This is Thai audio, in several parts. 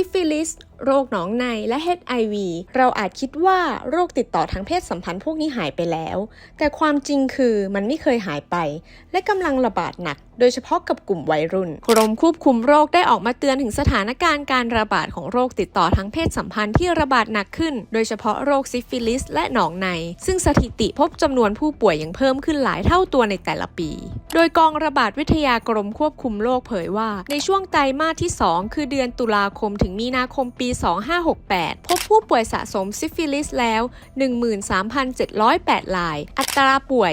ซิฟิลิส โรคหนองใน และ HIV เราอาจคิดว่าโรคติดต่อทางเพศสัมพันธ์พวกนี้หายไปแล้ว แต่ความจริงคือมันไม่เคยหายไป และกำลังระบาดหนัก โดยเฉพาะกับกลุ่มวัยรุ่น กรมควบคุมโรคได้ออกมาเตือนถึงสถานการณ์การระบาดของโรคติดต่อทางเพศสัมพันธ์ที่ระบาดหนักขึ้น โดยเฉพาะโรคซิฟิลิส และหนองใน ซึ่งสถิติพบจำนวนผู้ป่วยยังเพิ่มขึ้นหลายเท่าตัวในแต่ละปี โดยกองระบาดวิทยากรมควบคุมโรคเผยว่า ในช่วงไตรมาสที่ 2 คือเดือนตุลาคมถึงมีนาคมปี 2568 พบผู้ป่วยสะสมซิฟิลิสแล้ว 13,708ราย อัตราป่วย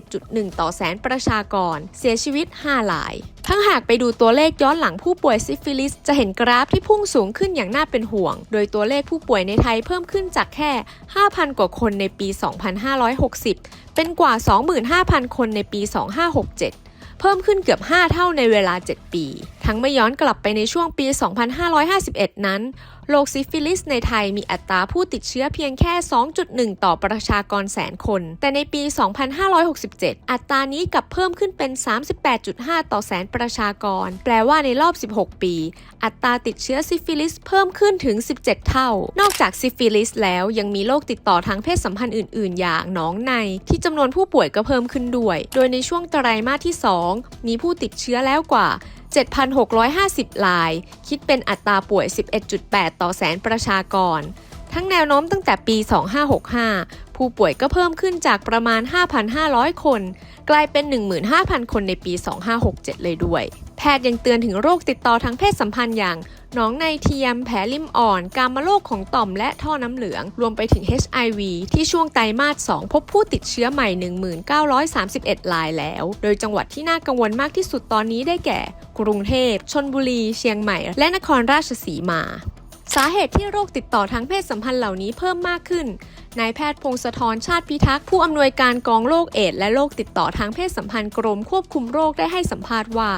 21.1 ต่อแสนประชากร เสียชีวิต 5รายทั้งหากไปดูตัวเลขย้อนหลังผู้ป่วยซิฟิลิส จะเห็นกราฟที่พุ่งสูงขึ้นอย่างน่าเป็นห่วง โดยตัวเลขผู้ป่วยในไทยเพิ่มขึ้นจากแค่ 5,000 กว่าคนในปี 2560 เป็นกว่า 25,000 คนในปี 2567 เพิ่มขึ้นเกือบ 5 เท่าในเวลา 7 ปี ทั้งไม่ย้อนกลับไปในช่วงปี 2551 นั้น โรคซิฟิลิสในไทยมีอัตราผู้ติดเชื้อเพียงแค่ 2.1 ต่อประชากรแสนคน แต่ในปี 2567 อัตรานี้กลับเพิ่มขึ้นเป็น 38.5 ต่อแสนประชากร แปลว่าในรอบ 16 ปี อัตราติดเชื้อซิฟิลิสเพิ่มขึ้นถึง 17 เท่า นอกจากซิฟิลิสแล้วยังมีโรคติดต่อทางเพศสัมพันธ์อื่น ๆ อย่างหนองใน ที่จำนวนผู้ป่วยก็เพิ่มขึ้นด้วย โดยในช่วงไตรมาสที่ 2 มีผู้ติดเชื้อแล้วกว่า 7,650 ราย คิดเป็นอัตราป่วย 11.8 ต่อแสนประชากร ทั้งแนวโน้มตั้งแต่ปี 2565 ผู้ป่วยก็เพิ่มขึ้นจากประมาณ 5,500 คน กลายเป็น 15,000 คนในปี 2567 เลยด้วย แพทย์ยังเตือนถึงโรคติดต่อทางเพศสัมพันธ์อย่างหนองในเทียม แผลริมอ่อน การมาโรคของต่อมและท่อน้ำเหลือง รวมไปถึง HIV ที่ช่วงไตรมาส 2 พบผู้ติดเชื้อใหม่ 1931รายแล้ว โดยจังหวัดที่น่ากังวลมากที่สุดตอนนี้ได้แก่ กรุงเทพ ชนบุรี เชียงใหม่ และนครราชสีมา สาเหตุที่โรคติดต่อทางเพศสัมพันธ์เหล่านี้เพิ่มมากขึ้น นายแพทย์พงศธรชาติพิทักษ์ผู้อำนวยการกองโรคเอดส์และโรคติดต่อทางเพศสัมพันธ์กรมควบคุมโรคได้ให้สัมภาษณ์ว่า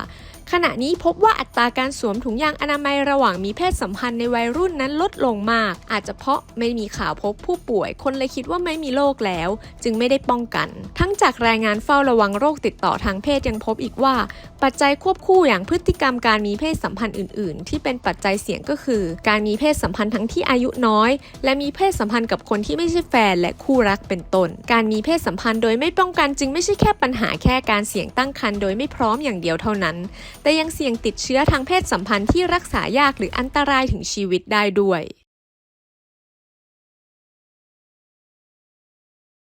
ขณะนี้พบว่าอัตราการสวมถุงยางอนามัยระหว่างมีเพศสัมพันธ์ในวัยรุ่นนั้นลดลงมาก อาจจะเพราะไม่มีข่าวพบผู้ป่วย คนเลยคิดว่าไม่มีโรคแล้ว จึงไม่ได้ป้องกัน ทั้ง จากรายงานเฝ้าระวังโรคติดต่อทางเพศยังพบอีกว่า ปัจจัยควบคู่อย่างพฤติกรรมการมีเพศสัมพันธ์อื่น ๆ ที่เป็นปัจจัยเสี่ยงก็คือ การมีเพศสัมพันธ์ทั้งที่อายุน้อย และมีเพศสัมพันธ์กับคนที่ไม่ใช่แฟนและคู่รักเป็นต้น การมีเพศสัมพันธ์โดยไม่ป้องกันจึงไม่ใช่แค่ปัญหาแค่การเสี่ยงตั้งครรภ์โดยไม่พร้อมอย่างเดียวเท่านั้น แต่ยังเสี่ยงติดเชื้อทางเพศสัมพันธ์ที่รักษายากหรืออันตรายถึงชีวิตได้ด้วย